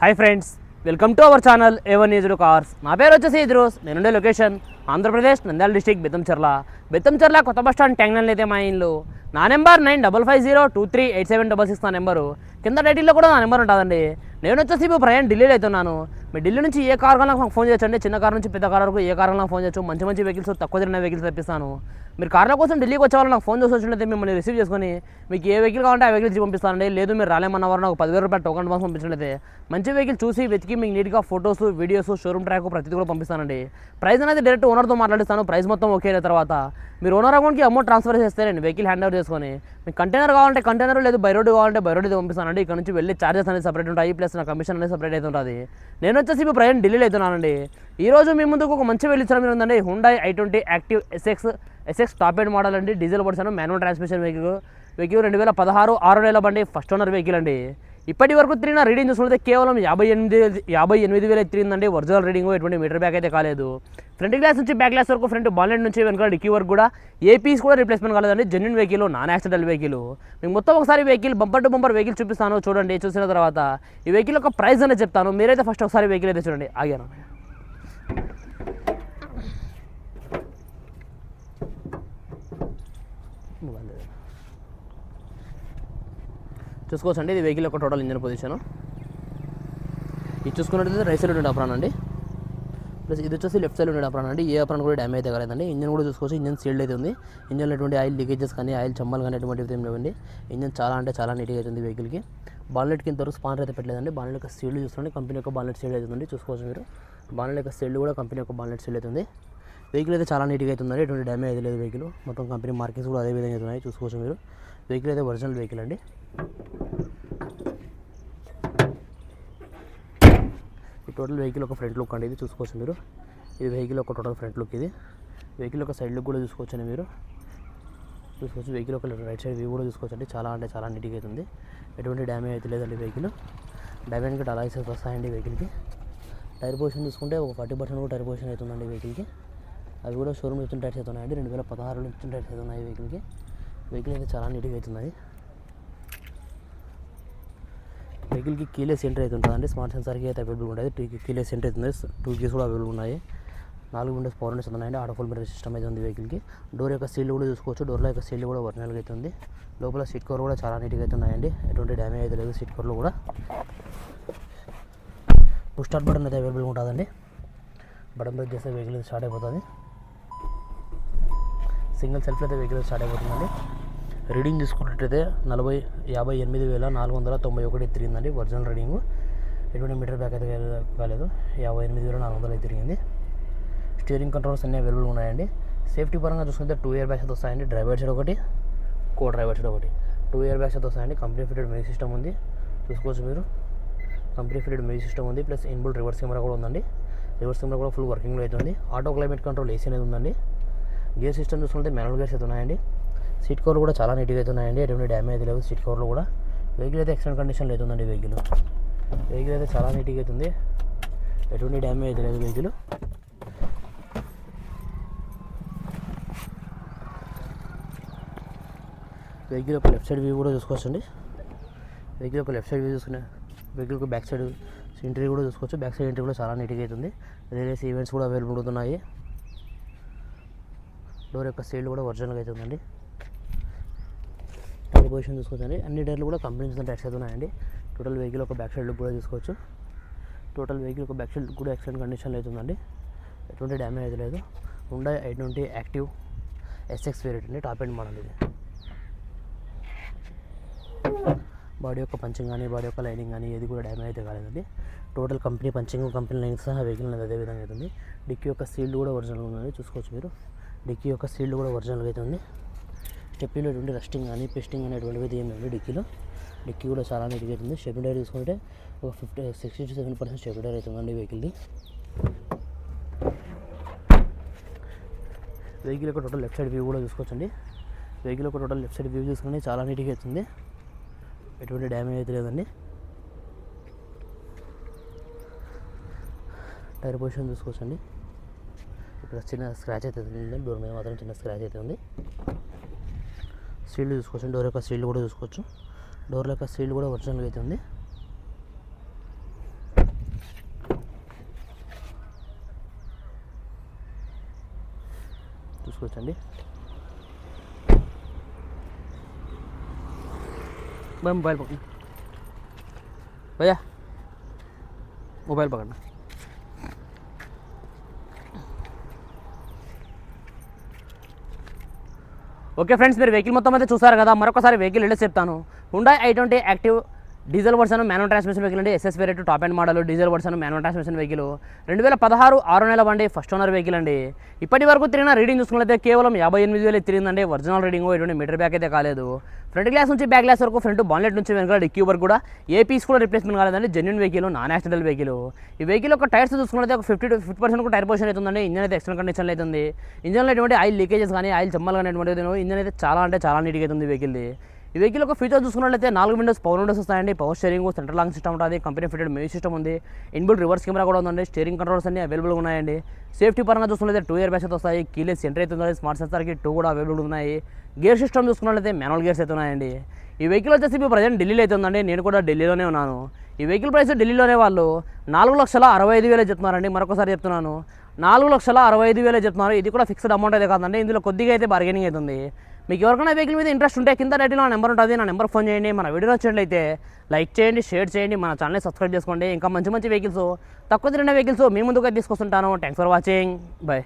Hi friends welcome to our channel A one ఈజుడు cars నా పేరు వచ్చేసి ఇద్రోస్. నేనుండే లొకేషన్ ఆంధ్రప్రదేశ్ నంద్యాల డిస్టిక్ బెత్తంచెర్ల బెత్తంచెర్ల కొత్త బస్ స్టాండ్ ట్యాంగ్నల్ అయితే మా ఇల్లు. నా number nine double five zero two three eight seven double six నా నెంబరు కింద టైటిల్లో కూడా నా నెంబర్ ఉంటుందండి. నేను వచ్చేసి ఇప్పుడు ప్రయాణం ఢిల్లీలో అవుతున్నాను. మీ ఢిల్లీ నుంచి ఏ కార్ నాకు ఫోన్ చేయొచ్చండి. చిన్న కార్ నుంచి పెద్ద కార్ వరకు ఏ కార్ నాకు ఫోన్ చేయొచ్చు. మంచి మంచి వెహికల్స్ తక్కువ తిరిగిన వెహికల్స్ తెప్పిస్తాను. మీరు కార్ల కోసం ఢిల్లీకి వచ్చేవాళ్ళు నాకు ఫోన్ చేసి వచ్చినట్లయితే మిమ్మల్ని రిసీవ్ చేసుకొని మీకు ఏ వెహికల్ కావాలంటే ఆ వెహికల్ పంపిస్తానండి. లేదు మీరు రాలేమన్నవారు నాకు పదివేల రూపాయలు టోకన్ అడ్వాన్స్ పంపించినట్లయితే మంచి వెహికల్ చూసి వెతికి మీకు నీట్గా ఫొటోస్ వీడియోస్ షోరూమ్ ట్రాక్ ప్రతిదీ కూడా పంపిస్తానండి. ప్రైస్ అనేది డైరెక్ట్ ఓనర్తో మాట్లాడిస్తాను. ప్రైస్ మొత్తం ఓకే అయిన తర్వాత మీరు ఓనర్ అకౌంట్కి అమౌంట్ ట్రాన్స్ఫర్ చేస్తే నేను వెహికల్ హ్యాండ్ ఓవర్ చేసుకొని మీకు కంటైనర్ కావాలంటే కంటైనర్ లేదు బై రోడ్ కావాలంటే బై రోడ్ పంపిస్తానండి. ఇక్కడ నుంచి వెళ్ళి చార్జెస్ అనేది సపరేట్ ఉంటాయి. ప్లస్ నా కమిషన్ అనేది సపరేట్ అయితే ఉంటుంది. నేను వచ్చేసి ఇప్పుడు ప్రయాణం ఢిల్లీలో అవుతున్నానండి ఈ రోజు మీ ముందుకు ఒక మంచి వెళ్ళించడం మీరు ఉందండి. Hyundai i twenty active SX SX top end model అండి. డీజిల్ పడిసాను మాన్యువల్ ట్రాన్స్మిషన్ వెహికల్ వెహికల్ రెండు వేల పదహారు ఆరు నెలల బండి ఫస్ట్ ఓనర్ వెహికల్ అండి. ఇప్పటి వరకు తిరిగిన రీడింగ్ చూసుకుంటే కేవలం యాభై ఎనిమిది యాభై ఎనిమిది వేలు తిరిగిందండి. ఒరిజినల్ రీడింగ్ ఎటువంటి మీటర్ బ్యాక్ అయితే కాలేదు. ఫ్రంట్ గ్లాస్ నుంచి బ్యాక్ గ్లాస్ వరకు ఫ్రంట్ బాలెట్ నుంచి వెనుక డిక్కీ వరకు కూడా ఏ పీస్ కూడా రిప్లేస్మెంట్ కాలేదండి. Genuine vehicle non accidental vehicle మీకు మొత్తం ఒకసారి vehicle bumper to bumper vehicle చూపిస్తాను. చూడండి చూసిన తర్వాత ఈ వెహికల్ యొక్క ప్రైస్ అనేది చెప్తాను. మీరైతే ఫస్ట్ ఒకసారి వెహికల్ అయితే చూడండి. ఆగాను. చూసుకోవచ్చండి. ఇది వెహికల్ యొక్క టోటల్ ఇంజన్ పొజిషన్ ఇది చూసుకున్నట్టయితే రైట్ సైడ్ ఉండే అప్రాన్ అండి. ప్లస్ ఇది వచ్చేసి లెఫ్ట్ సైడ్ ఉండే అప్రాన్ అండి. ఏ అప్రాన్ కూడా డ్యామేజ్ అయితే కాలేదండి. ఇంజన్ కూడా చూసుకోవచ్చు. ఇంజన్ సీల్డ్ అయితే ఉంది. ఇంజన్లో ఎటువంటి ఆయిల్ లీకేజెస్ కానీ ఆయిల్ చమ్మలు కానీ ఎటువంటివి ఏం లేవండి. ఇంజన్ చాలా అంటే చాలా నీట్గా అవుతుంది వెహికల్కి బాన్లెట్ కింద వరకు స్పానర్ అయితే పెట్టలేదండి. బాన్లెట్ యొక్క సీల్డ్ చూసుకోండి. కంపెనీ యొక్క బాన్లెట్ సీల్డ్ అవుతుంది చూసుకోవచ్చు మీరు. బాన్లెట్ యొక్క సీల్డ్ కూడా కంపెనీ యొక్క బాన్లెట్ సీల్డ్ అవుతుంది వెహికల్ అయితే చాలా నీట్గా అవుతుందండి ఎటువంటి డ్యామేజ్ అయితే లేదు వెహికల్ మొత్తం కంపెనీ మార్కింగ్స్ కూడా అదే విధంగా అవుతున్నాయి చూసుకోవచ్చు మీరు. వెహికల్ అయితే ఒరిజినల్ వెహికల్ అండి. ఈ టోటల్ వెహికల్ ఒక ఫ్రంట్ లుక్ అండి ఇది చూసుకోవచ్చు మీరు. ఇది వెహికల్ ఒక టోటల్ ఫ్రంట్ లుక్ ఇది. వెహికల్ ఒక సైడ్ లుక్ కూడా చూసుకోవచ్చండి మీరు. చూసుకోవచ్చు వెహికల్ ఒక రైట్ సైడ్ వ్యూ కూడా చూసుకోవచ్చు అండి. చాలా అంటే చాలా నీట్గా అవుతుంది ఎటువంటి డ్యామేజ్ అయితే లేదండి వెహికల్. డ్యామేజ్ కూడా అలాగే వస్తాయండి వెహికల్కి. టైర్ పొజిషన్ చూసుకుంటే ఒక ఫార్టీ పర్సెంట్ కూడా టైర్ పొజిషన్ అవుతుందండి వెహికల్కి. అవి కూడా షోరూమ్ ఇచ్చిన టైర్స్ అవుతున్నాయండి రెండు వేల పదహారులో ఇచ్చిన టైర్స్ అవుతున్నాయి వెహికల్కి. వెహికల్ అయితే చాలా నీట్గా అవుతుంది వెహికల్కి కీలెస్ ఎంట్రీ అయితే ఉంటుందండి. స్మార్ట్ సెన్సార్కి అయితే అవైలబుల్ ఉంటుంది టూ కీలెస్ ఎంట్రీ అవుతుంది టూ కీస్ కూడా అవైలబుల్ ఉన్నాయి. నాలుగు విండోస్ పవర్ విండోస్ ఉన్నాయండి ఆటో ఫుల్ మిర్రర్ సిస్టమ్ అయితే ఉంది వెహికల్కి. డోర్ యొక్క సీల్ కూడా చూసుకోవచ్చు. డోర్లో యొక్క సీల్ కూడా ఒరిజినల్గా అయితే ఉంది. లోపల సీట్ కవర్ కూడా చాలా నీట్గా అయితే ఎటువంటి డ్యామేజ్ అయితే లేదు. సీట్ కవర్లో కూడా. పుష్ స్టార్ట్ బటన్ అయితే అవైలబుల్ ఉంటుందండి. బటన్ ప్రెస్ చేస్తే వెహికల్ స్టార్ట్ అయిపోతుంది. సింగిల్ సెల్ఫ్ అయితే వెహికల్ స్టార్ట్ అయిపోతుందండి. రీడింగ్ తీసుకున్నట్టయితే నలభై యాభై ఎనిమిది వేల నాలుగు వందల తొంభై ఒకటి తిరిగిందండి ఒరిజినల్ రీడింగ్. ఎటువంటి మీటర్ బ్యాక్ అయితే కాలేదు- కాలేదు. యాభై ఎనిమిది వేల నాలుగు వందలు అయితే తిరిగింది. స్టీరింగ్ కంట్రోల్స్ అన్నీ అవైలబుల్ ఉన్నాయండి. సేఫ్టీ పరంగా చూసుకుంటే టూ ఇయర్ బ్యాగ్స్ అయితే వస్తాయండి. డ్రైవర్ సైడ్ ఒకటి కో డ్రైవర్ సైడ్ ఒకటి. టూ ఇయర్ బ్యాగ్స్ అయితే వస్తాయండి. కంపెనీ ఫిటెడ్ మ్యూజిక్ సిస్టమ్ ఉంది. చూసుకోవచ్చు మీరు. కంపెనీ ఫిటెడ్ మ్యూజిక్ సిస్టమ్ ఉంది. ప్లస్ ఇన్బుల్ రివర్స్ కెమెరా కూడా ఉందండి. రివర్స్ కెమెరా కూడా ఫుల్ వర్కింగ్లో అవుతుంది ఆటో క్లైమేట్ కంట్రోల్ ఏసీ అనేది ఉందండి. గేర్ సిస్టమ్ చూసుకుంటే మెనల్ గేర్స్ అయితే ఉన్నాయండి. సీట్ కవర్లు కూడా చాలా నీట్గా అయితే ఉన్నాయండి. ఎటువంటి డ్యామేజ్ లేవు సీట్ కవర్లు కూడా. వెహికల్ అయితే ఎక్సలెంట్ కండిషన్లో అవుతుందండి వెహికల్ వెహికల్ అయితే చాలా నీట్గా అవుతుంది ఎటువంటి డ్యామేజ్ అయితే లేదు వెహికల్ వెహికల్ యొక్క లెఫ్ట్ సైడ్ వ్యూ కూడా చూసుకోవచ్చండి. వెహికల్ యొక్క లెఫ్ట్ సైడ్ వ్యూ చూసుకునే వెహికల్కి బ్యాక్ సైడ్ ఎంట్రీ కూడా చూసుకోవచ్చు. బ్యాక్ సైడ్ ఎంట్రీ కూడా చాలా నీట్గా అవుతుంది రిలేస్ ఈవెంట్స్ కూడా అవైలబుల్ అవుతున్నాయి. డోర్ యొక్క సీల్ కూడా ఒరిజినల్గా అయితే ఉందండి. టైర్ పొజిషన్ చూసుకోవచ్చండి. అన్ని టైర్లు కూడా కంపెనీ నుంచి టైర్స్ అయితే ఉన్నాయండి. టోటల్ వెహికల్ ఒక బ్యాక్ సైడ్ లుక్ కూడా చూసుకోవచ్చు. టోటల్ వెహికల్ ఒక బ్యాక్ సైడ్ కూడా ఎక్సలెంట్ కండిషన్లో అవుతుందండి ఎటువంటి డ్యామేజ్ అయితే లేదు. ఉండే i twenty active SX variant అండి. టాప్ ఎండ్ మోడల్ ఇది. బాడీ యొక్క పంచింగ్ కానీ బాడీ యొక్క లైనింగ్ కానీ ఏది కూడా డ్యామేజ్ అయితే కాలేదండి. Total company punching company lining సహా వెహికల్ అనేది అదే విధంగా అవుతుంది డిక్కీ యొక్క సీల్డ్ కూడా ఒరిజినల్ ఉన్నది చూసుకోవచ్చు మీరు. డిక్కీ యొక్క సీల్డ్ కూడా ఒరిజినల్గా అయితే ఉంది. స్టెప్పీలో ఎటువంటి రస్టింగ్ కానీ పెస్టింగ్ అనేటువంటివి అయితే ఏమి లేదు డిక్కీలో. డిక్కీ కూడా చాలా నీట్గా అవుతుంది స్టెప్ డైర్ చూసుకుంటే ఒక fifty sixty to seven percent step tyre అవుతుందండి వెహికల్ది. వెహికల్ యొక్క టోటల్ లెఫ్ట్ సైడ్ వ్యూ కూడా చూసుకోవచ్చండి. వెహికల్ యొక్క టోటల్ లెఫ్ట్ సైడ్ వ్యూ చూసుకుంటే చాలా నీట్గా అవుతుంది ఎటువంటి డ్యామేజ్ అయితే లేదండి. టైర్ పొజిషన్ చూసుకోవచ్చండి. ఇక్కడ చిన్న స్క్రాచ్ అయితే ఉంది. డోర్ మీద మాత్రం చిన్న స్క్రాచ్ అయితే ఉంది. సీల్డ్ చూసుకోవచ్చు. డోర్ యొక్క సీల్డ్ కూడా చూసుకోవచ్చు. డోర్ యొక్క సీల్డ్ కూడా ఒరిజినల్గా అయితే ఉంది. చూసుకోవచ్చండి. भाई मोबाइल पकड़ना भैया मोबाइल पकड़ना ఓకే ఫ్రెండ్స్ మీరు వెహికల్ మొత్తం అయితే చూసారు కదా మరొకసారి వెహికల్ వెళ్ళి చెప్తాను Hyundai i twenty active diesel version manual transmission vehicle అండి ఎస్ఎస్ వేరే top end model diesel version manual transmission vehicle రెండు వేల పదహారు ఆరు నెల బండి ఫస్ట్ ఓనర్ వెహికల్ అండి. ఇప్పటి వరకు తిరిగిన రీడింగ్ చూసుకున్నట్లయితే కేవలం యాభై ఎనిమిది వేలు తిరిగిందండి. ఒరిజినల్ రీడింగ్ ఎటువంటి మీటర్ బ్యాక్ అయితే కాలేదు. ఫ్రంట్ గ్లాస్ నుంచి బ్యాక్ గ్లాస్ వరకు ఫ్రంట్ బాన్లెట్ నుంచి వెనకాల డిక్కీ వరకు కూడా ఏ పీస్ కూడా రిప్లేస్మెంట్ కాలేదండి. Genuine vehicle non accidental vehicle ఈ వెహికల్ యొక్క టైర్స్ చూసుకున్నట్లయితే ఒక fifty to fifty percent tyre position అవుతుందండి. ఇంజన్ అయితే ఎక్స్టర్నల్ కండిషన్లో అవుతుంది. ఇంజన్లో ఎటువంటి ఆయిల్ లీకేజెస్ కానీ ఆయిల్ చెమ్మలు కానీ ఎటువంటి ఇంజన్ అయితే చాలా అంటే చాలా నీట్గా అవుతుంది వెహికల్ది ఈ వెహికల్ ఒక ఫీచర్ చూసుకున్నట్లయితే నాలుగు విండోస్ పవర్ విండోస్ వస్తాయండి. Power steering centre lock system ఉంటుంది. కంపెనీ ఫిటెడ్ మ్యూజిక్ సిస్టమ్ ఉంది. ఇన్బుల్ రివర్స్ కెమెరా కూడా ఉందండి. స్టీరింగ్ కంట్రోల్స్ అన్ని అవైలబుల్గా ఉన్నాయండి. సేఫ్టీ పరంగా చూసుకున్నట్లయితే టూ ఇయర్ బ్యాస్ అయితే వస్తాయి. కీలెస్ ఎంటర్ అవుతుంది స్మార్ట్ సెన్సార్కి టూ కూడా అవైలబుల్ ఉన్నాయి. గేర్ సిస్టమ్ చూసుకున్నట్లయితే మాన్యువల్ గేర్స్ అయితే ఉన్నాయండి. ఈ వెహికల్ వచ్చేసి ఇప్పుడు ప్రజెంట్ ఢిల్లీలో అయితే ఉందండి. నేను కూడా ఢిల్లీలోనే ఉన్నాను. ఈ వెహికల్ ప్రైస్ ఢిల్లీలోనే వాళ్ళు నాలుగు లక్షల అరవై ఐదు వేలే చెప్తున్నారండి. మరొకసారి చెప్తున్నాను. నాలుగు లక్షల అరవై ఐదు వేలే చెప్తున్నారు. ఇది కూడా ఫిక్స్డ్ అమౌంట్ అయితే కాదండి. ఇందులో కొద్దిగా అయితే బార్గెనింగ్ అవుతుంది మీకు ఎవరికైనా వెహికల్ మీద ఇంట్రెస్ట్ ఉంటే కింద రైట్లో నా నెంబర్ ఉంటుంది నా నెంబర్ ఫోన్ చేయండి. మన వీడియో నచ్చినట్లయితే లైక్ చేయండి షేర్ చేయండి. మన ఛానల్ని సబ్స్క్రైబ్ చేసుకోండి. ఇంకా మంచి మంచి వెహికల్స్ తక్కువ తిరిగిన వెహికల్స్ మీ ముందుగా తీసుకొస్తుంటాను. Thanks for watching bye